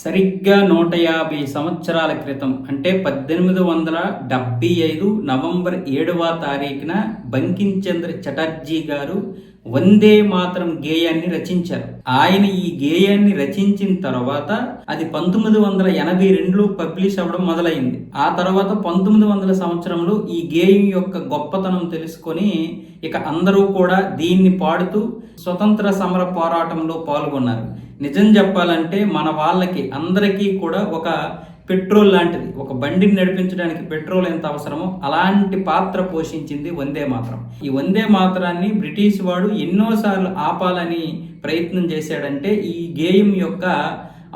సరిగ్గా నూట యాభై సంవత్సరాల క్రితం అంటే పద్దెనిమిది వందల డెబ్బై ఐదు నవంబర్ ఏడవ తారీఖున బంకించంద్ర చటర్జీ గారు వందే మాత్రం గేయాన్ని రచించారు. ఆయన ఈ గేయాన్ని రచించిన తర్వాత అది పంతొమ్మిది వందల ఎనభై రెండులో పబ్లిష్ అవ్వడం మొదలైంది. ఆ తర్వాత పంతొమ్మిది వందల సంవత్సరంలో ఈ గేయం యొక్క గొప్పతనం తెలుసుకొని ఇక అందరూ కూడా దీన్ని పాడుతూ స్వతంత్ర సమర పోరాటంలో పాల్గొన్నారు. నిజం చెప్పాలంటే మన వాళ్ళకి అందరికీ కూడా ఒక పెట్రోల్ లాంటిది. ఒక బండిని నడిపించడానికి పెట్రోల్ ఎంత అవసరమో అలాంటి పాత్ర పోషించింది వందే మాత్రం. ఈ వందే మాత్రాన్ని బ్రిటిష్ వాడు ఎన్నోసార్లు ఆపాలని ప్రయత్నం చేశాడంటే ఈ గేయం యొక్క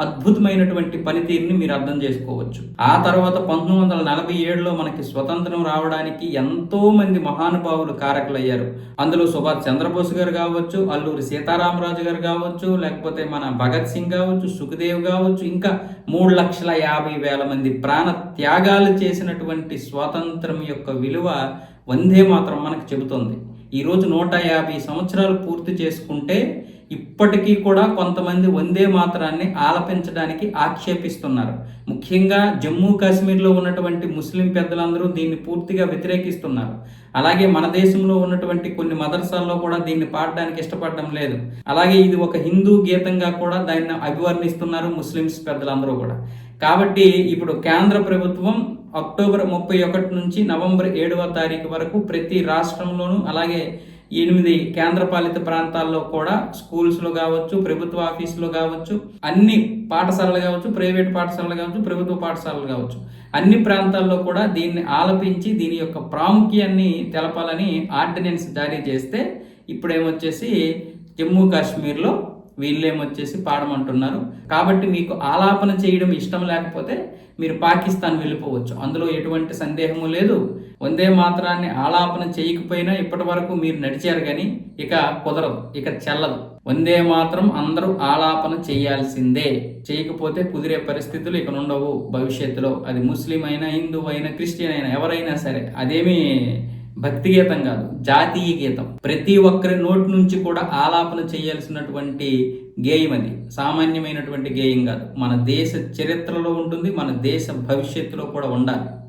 అద్భుతమైనటువంటి పనితీరుని మీరు అర్థం చేసుకోవచ్చు. ఆ తర్వాత పంతొమ్మిది వందల నలభై ఏడులో మనకి స్వతంత్రం రావడానికి ఎంతో మంది మహానుభావులు కారకులయ్యారు. అందులో సుభాష్ చంద్రబోస్ గారు కావచ్చు అల్లూరి సీతారామరాజు గారు కావచ్చు లేకపోతే మన భగత్ సింగ్ కావచ్చు సుఖదేవ్ కావచ్చు ఇంకా మూడు లక్షల యాభై వేల మంది ప్రాణ త్యాగాలు చేసినటువంటి స్వాతంత్రం యొక్క విలువ వందే మాత్రం మనకు చెబుతోంది. ఈరోజు నూట యాభై సంవత్సరాలు పూర్తి చేసుకుంటే ఇప్పటికీ కూడా కొంతమంది వందే మాత్రాన్ని ఆలపించడానికి ఆక్షేపిస్తున్నారు. ముఖ్యంగా జమ్మూ కాశ్మీర్లో ఉన్నటువంటి ముస్లిం పెద్దలందరూ దీన్ని పూర్తిగా వ్యతిరేకిస్తున్నారు. అలాగే మన దేశంలో ఉన్నటువంటి కొన్ని మదర్సాల్లో కూడా దీన్ని పాడడానికి ఇష్టపడడం లేదు. అలాగే ఇది ఒక హిందూ గీతంగా కూడా దాన్ని అభివర్ణిస్తున్నారు ముస్లిమ్స్ పెద్దలందరూ కూడా. కాబట్టి ఇప్పుడు కేంద్ర ప్రభుత్వం అక్టోబర్ ముప్పై ఒకటి నుంచి నవంబర్ ఏడవ తారీఖు వరకు ప్రతి రాష్ట్రంలోనూ అలాగే ఎనిమిది కేంద్రపాలిత ప్రాంతాల్లో కూడా స్కూల్స్లో కావచ్చు ప్రభుత్వ ఆఫీసులో కావచ్చు అన్ని పాఠశాలలు కావచ్చు ప్రైవేట్ పాఠశాలలు కావచ్చు ప్రభుత్వ పాఠశాలలు కావచ్చు. అన్ని ప్రాంతాల్లో కూడా దీన్ని ఆలపించి దీని యొక్క ప్రాముఖ్యాన్ని తెలపాలని ఆర్డినెన్స్ జారీ చేస్తే ఇప్పుడేమొచ్చేసి జమ్మూ కాశ్మీర్లో వీళ్ళేమొచ్చేసి పాడమంటున్నారు. కాబట్టి మీకు ఆలాపన చేయడం ఇష్టం లేకపోతే మీరు పాకిస్తాన్ వెళ్ళిపోవచ్చు. అందులో ఎటువంటి సందేహము లేదు. వందే మాత్రాన్ని ఆలాపన చేయకపోయినా ఇప్పటి వరకు మీరు నడిచారు కానీ ఇక కుదరదు ఇక చెల్లదు. వందే మాత్రం అందరూ ఆలాపన చేయాల్సిందే. చేయకపోతే కుదిరే పరిస్థితులు ఇక ఉండవు భవిష్యత్తులో. అది ముస్లిం అయినా హిందూ అయినా క్రిస్టియన్ అయినా ఎవరైనా సరే అదేమీ భక్తి గీతం కాదు జాతీయ గీతం. ప్రతి ఒక్కరి నోటి నుంచి కూడా ఆలాపన చేయాల్సినటువంటి గేయం అది. సామాన్యమైనటువంటి గేయం కాదు. మన దేశ చరిత్రలో ఉంటుంది మన దేశ భవిష్యత్తులో కూడా ఉండాలి.